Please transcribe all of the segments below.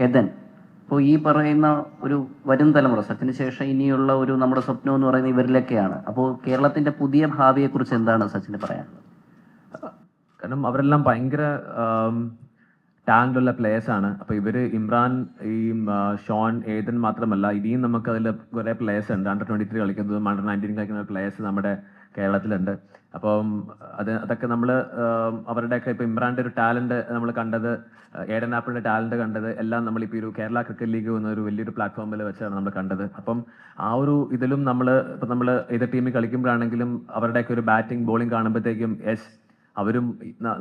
എതൻ. ഇപ്പോൾ ഈ പറയുന്ന ഒരു വരും തലമുറ സച്ചിന് ശേഷം ഇനിയുള്ള ഒരു നമ്മുടെ സ്വപ്നം എന്ന് പറയുന്ന ഇവരിലൊക്കെയാണ്. അപ്പോൾ കേരളത്തിന്റെ പുതിയ ഭാവിയെക്കുറിച്ച് എന്താണ് സച്ചിന് പറയാനുള്ളത്? കാരണം അവരെല്ലാം ഭയങ്കര ടാലന്റ് ഉള്ള പ്ലേയേഴ്സ് ആണ്. അപ്പോൾ ഇവർ ഇമ്രാൻ ഈ ഷോൺ ഏതൻ മാത്രമല്ല ഇനിയും നമുക്ക് അതിൽ കുറേ പ്ലേയേഴ്സ് ഉണ്ട്. അണ്ടർ ട്വന്റി ത്രീ കളിക്കുന്നതും അണ്ടർ നയന്റീൻ കളിക്കുന്ന പ്ലേയേഴ്സ് നമ്മുടെ കേരളത്തിലുണ്ട്. അപ്പം അത് അതൊക്കെ നമ്മൾ അവരുടെയൊക്കെ ഇപ്പം ഇമ്രാന്റെ ഒരു ടാലന്റ് നമ്മൾ കണ്ടത് ഏഡൻ ആപ്പിളിന്റെ ടാലന്റ് കണ്ടത് എല്ലാം നമ്മൾ ഇപ്പോൾ ഒരു കേരള ക്രിക്കറ്റ് ലീഗ് എന്ന ഒരു വലിയൊരു പ്ലാറ്റ്ഫോമിൽ വെച്ചാണ് നമ്മൾ കണ്ടത്. അപ്പം ആ ഒരു ഇതിലും നമ്മൾ ഇപ്പം നമ്മൾ ഏത് ടീമിൽ കളിക്കുമ്പോഴാണെങ്കിലും അവരുടെയൊക്കെ ഒരു ബാറ്റിംഗ് ബോളിംഗ് കാണുമ്പോഴത്തേക്കും യെസ് അവരും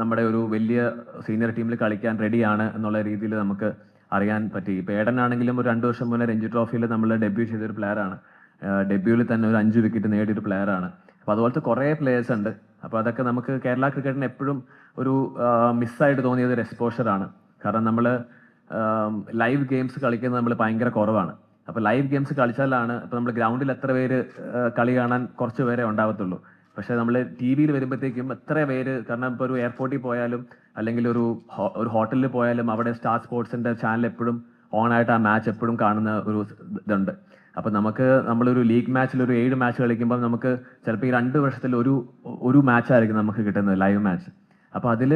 നമ്മുടെ ഒരു വലിയ സീനിയർ ടീമിൽ കളിക്കാൻ റെഡിയാണ് എന്നുള്ള രീതിയിൽ നമുക്ക് അറിയാൻ പറ്റി. ഇപ്പം ഏഡൻ ആണെങ്കിലും ഒരു രണ്ട് വർഷം മുന്നേ രഞ്ജി ട്രോഫിയിൽ നമ്മൾ ഡെബ്യൂ ചെയ്തൊരു പ്ലെയറാണ്. ഡെബ്യൂവിൽ തന്നെ ഒരു അഞ്ച് വിക്കറ്റ് നേടിയൊരു പ്ലെയറാണ്. അപ്പൊ അതുപോലത്തെ കുറേ പ്ലേയേഴ്സ് ഉണ്ട്. അപ്പോൾ അതൊക്കെ നമുക്ക് കേരള ക്രിക്കറ്റിന് എപ്പോഴും ഒരു മിസ്സായിട്ട് തോന്നിയത് ഒരു എക്സ്പോഷറാണ് കാരണം നമ്മൾ ലൈവ് ഗെയിംസ് കളിക്കുന്നത് നമ്മൾ ഭയങ്കര കുറവാണ്. അപ്പോൾ ലൈവ് ഗെയിംസ് കളിച്ചാലാണ് ഇപ്പൊ നമ്മൾ ഗ്രൗണ്ടിൽ എത്ര പേര് കളി കാണാൻ കുറച്ച് പേരെ ഉണ്ടാവത്തുള്ളൂ. പക്ഷേ നമ്മൾ ടി വിയിൽ വരുമ്പോഴത്തേക്കും എത്ര പേര് കാരണം ഇപ്പോൾ ഒരു എയർപോർട്ടിൽ പോയാലും അല്ലെങ്കിൽ ഒരു ഒരു ഹോട്ടലിൽ പോയാലും അവിടെ സ്റ്റാർ സ്പോർട്സിന്റെ ചാനൽ എപ്പോഴും ഓൺ ആയിട്ട് ആ മാച്ച് എപ്പോഴും കാണുന്ന ഒരു ഇതുണ്ട്. അപ്പൊ നമുക്ക് നമ്മളൊരു ലീഗ് മാച്ചിൽ ഒരു ഏഴ് മാച്ച് കളിക്കുമ്പോൾ നമുക്ക് ചിലപ്പോൾ ഈ രണ്ട് വർഷത്തിൽ ഒരു ഒരു മാച്ചായിരിക്കും നമുക്ക് കിട്ടുന്നത് ലൈവ് മാച്ച് അപ്പോൾ അതിൽ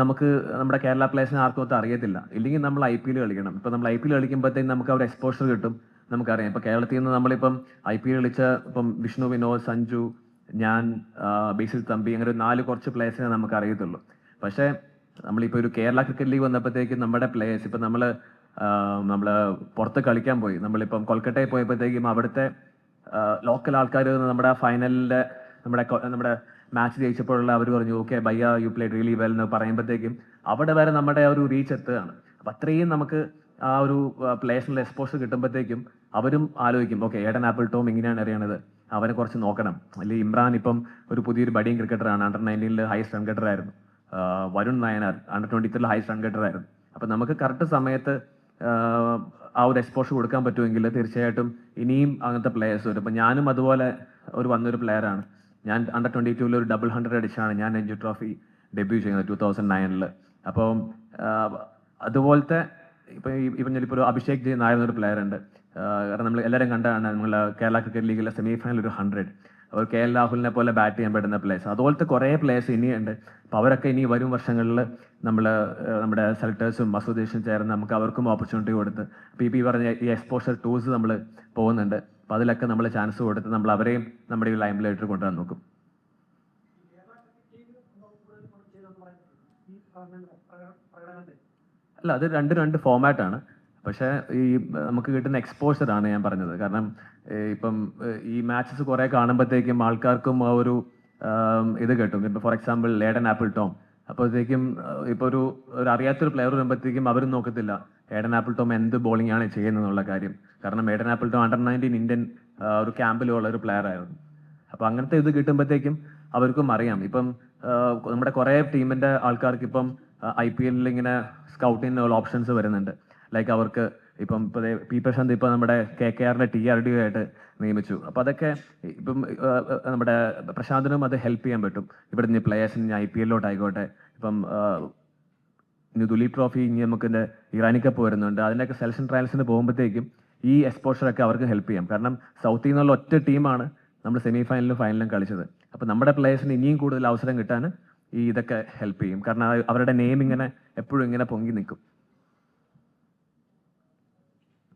നമുക്ക് നമ്മുടെ കേരള പ്ലേയേഴ്സിനെ ആർക്കും ഒത്തും അറിയത്തില്ല. ഇല്ലെങ്കിൽ നമ്മൾ ഐ പി എൽ കളിക്കണം. ഇപ്പൊ നമ്മൾ ഐ പി എൽ കളിക്കുമ്പോഴത്തേക്കും നമുക്ക് അവിടെ എക്സ്പോഷർ കിട്ടും നമുക്കറിയാം. ഇപ്പൊ കേരളത്തിൽ നിന്ന് നമ്മളിപ്പം ഐ പി എൽ കളിച്ച ഇപ്പം വിഷ്ണു വിനോദ് സഞ്ജു ഞാൻ ബേസിൽ തമ്പി അങ്ങനെ ഒരു നാല് കുറച്ച് പ്ലേയേഴ്സിനെ നമുക്ക് അറിയത്തുള്ളൂ. പക്ഷേ നമ്മളിപ്പോൾ ഒരു കേരള ക്രിക്കറ്റ് ലീഗ് വന്നപ്പോഴത്തേക്കും നമ്മുടെ പ്ലേയേഴ്സ് ഇപ്പം നമ്മൾ നമ്മൾ പുറത്ത് കളിക്കാൻ പോയി. നമ്മളിപ്പം കൊൽക്കട്ടയിൽ പോയപ്പോഴത്തേക്കും അവിടുത്തെ ലോക്കൽ ആൾക്കാർ നമ്മുടെ ഫൈനലിന്റെ നമ്മുടെ നമ്മുടെ മാച്ച് ജയിച്ചപ്പോഴുള്ള അവർ പറഞ്ഞു ഓക്കെ ബയ്യ യു പ്ലേ റിയലി വെൽ എന്ന് പറയുമ്പോഴത്തേക്കും അവിടെ വരെ നമ്മുടെ ഒരു റീച്ച് എത്തുകയാണ്. അപ്പം അത്രയും നമുക്ക് ആ ഒരു പ്ലേസിനുള്ള എക്സ്പോഷർ കിട്ടുമ്പോഴത്തേക്കും അവരും ആലോചിക്കും ഓക്കെ ഏടൻ ആപ്പിൾ ടോം ഇങ്ങനെയാണ് അറിയണത്. അവനെ കുറച്ച് നോക്കണം. അല്ലെങ്കിൽ ഇമ്രാൻ ഇപ്പം ഒരു പുതിയൊരു ബഡിയും ക്രിക്കറ്ററാണ് അണ്ടർ നയന്റീനിൽ ഹൈസ്റ്റ് റൺ കട്ടറായിരുന്നു വരുൺ നയനാർ അണ്ടർ ട്വന്റി ത്രീയിൽ ഹയസ്റ്റ് റൺ കട്ടറായിരുന്നു അപ്പം നമുക്ക് കറക്റ്റ് സമയത്ത് ആ, ഒരു എക്സ്പോഷർ കൊടുക്കാൻ പറ്റുമെങ്കിൽ തീർച്ചയായിട്ടും ഇനിയും അങ്ങനത്തെ പ്ലെയേഴ്സ് വരും. അപ്പം ഞാനും അതുപോലെ ഒരു വന്നൊരു പ്ലെയറാണ് ഞാൻ അണ്ടർ ട്വന്റി ടൂവിൽ ഒരു ഡബിൾ ഹൺഡ്രഡ് അടിച്ചാണ് ഞാൻ രഞ്ജു ട്രോഫി ഡെബ്യൂ ചെയ്യുന്നത് ടൂ തൗസൻഡ് നയനിൽ അപ്പം ആ, അതുപോലത്തെ ഇപ്പം ഇപ്പം ഞാനിപ്പോൾ ഒരു അഭിഷേക് ജയ് നായർ എന്നൊരു പ്ലെയർ ഉണ്ട്. കാരണം നമ്മൾ എല്ലാവരും കണ്ടാണ് നമ്മളെ കേരള ക്രിക്കറ്റ് ലീഗിലെ സെമി ഫൈനൽ ഒരു ഹൺഡ്രഡ് അവർ കെ എൽ രാഹുലിനെ പോലെ ബാറ്റ് ചെയ്യാൻ പറ്റുന്ന പ്ലേയേഴ്സ് അതുപോലത്തെ കുറേ പ്ലേയേഴ്സ് ഇനിയുണ്ട്. അപ്പോൾ അവരൊക്കെ ഇനി വരും വർഷങ്ങളിൽ നമ്മൾ നമ്മുടെ സെലക്ടേഴ്സും അസോസിയേഷൻ ചേർന്ന് നമുക്ക് അവർക്കും ഓപ്പർച്യൂണിറ്റി കൊടുത്ത് പി ഈ പറഞ്ഞ ഈ എക്സ്പോഷർ ടൂൾസ് നമ്മൾ പോകുന്നുണ്ട്. അപ്പോൾ അതിലൊക്കെ നമ്മൾ ചാൻസ് കൊടുത്ത് നമ്മൾ അവരെയും നമ്മുടെ ഈ ലൈം ലൈറ്റർ കൊണ്ടുവരാൻ നോക്കും. അല്ല അത് രണ്ട് രണ്ട് ഫോമാറ്റ് ആണ്. പക്ഷേ ഈ നമുക്ക് കിട്ടുന്ന എക്സ്പോഷർ ആണ് ഞാൻ പറഞ്ഞത്. കാരണം ഇപ്പം ഈ മാച്ചസ് കുറെ കാണുമ്പോഴത്തേക്കും ആൾക്കാർക്കും ആ ഒരു ഇത് കിട്ടും. ഇപ്പൊ for example laden apple Tom അപ്പോഴത്തേക്കും ഇപ്പൊ ഒരു ഒരു അറിയാത്തൊരു പ്ലെയർ വരുമ്പോഴത്തേക്കും അവരും നോക്കത്തില്ല. ഏഡൻ ആപ്പിൾ ടോം എന്ത് ബോളിംഗ് ആണ് ചെയ്യുന്നത് എന്നുള്ള കാര്യം. കാരണം Eden Apple Tom under nineteen Indian ഒരു ക്യാമ്പിലുള്ള ഒരു പ്ലെയർ ആയിരുന്നു. അപ്പോൾ അങ്ങനത്തെ ഇത് കിട്ടുമ്പോഴത്തേക്കും അവർക്കും അറിയാം. ഇപ്പം നമ്മുടെ കുറെ ടീമിന്റെ ആൾക്കാർക്ക് ഇപ്പം ഐ പി എല്ലിൽ ഇങ്ങനെ സ്കൗട്ടിനുള്ള ഓപ്ഷൻസ് വരുന്നുണ്ട്. ലൈക്ക് അവർക്ക് ഇപ്പം ഇപ്പോൾ പി പ്രശാന്ത് ഇപ്പോൾ നമ്മുടെ കെ കെ ആറിന്റെ ടി ആർ ഡി ആയിട്ട് നിയമിച്ചു. അപ്പോൾ അതൊക്കെ ഇപ്പം നമ്മുടെ പ്രശാന്തിനും അത് ഹെൽപ്പ് ചെയ്യാൻ പറ്റും. ഇവിടെ നിന്ന് പ്ലേയേഴ്സിന് ഐ പി എല്ലിലോട്ട് ആയിക്കോട്ടെ ഇപ്പം ഇനി ദുലീപ് ട്രോഫി ഇനി നമുക്ക് ഇതിന്റെ ഇറാനി കപ്പ് വരുന്നുണ്ട്. അതിന്റെയൊക്കെ സെലക്ഷൻ ട്രയൽസിന് പോകുമ്പോഴത്തേക്കും ഈ എക്സ്പോഷറൊക്കെ അവർക്ക് ഹെൽപ്പ് ചെയ്യാം. കാരണം സൗത്തിൽ നിന്നുള്ള ഒറ്റ ടീമാണ് നമ്മൾ സെമി ഫൈനലിലും ഫൈനലിലും കളിച്ചത്. അപ്പോൾ നമ്മുടെ പ്ലേയേഴ്സിന് ഇനിയും കൂടുതൽ അവസരം കിട്ടാൻ ഈ ഇതൊക്കെ ഹെൽപ്പ് ചെയ്യും. കാരണം അവരുടെ നെയിം ഇങ്ങനെ എപ്പോഴും ഇങ്ങനെ പൊങ്ങി നിൽക്കും.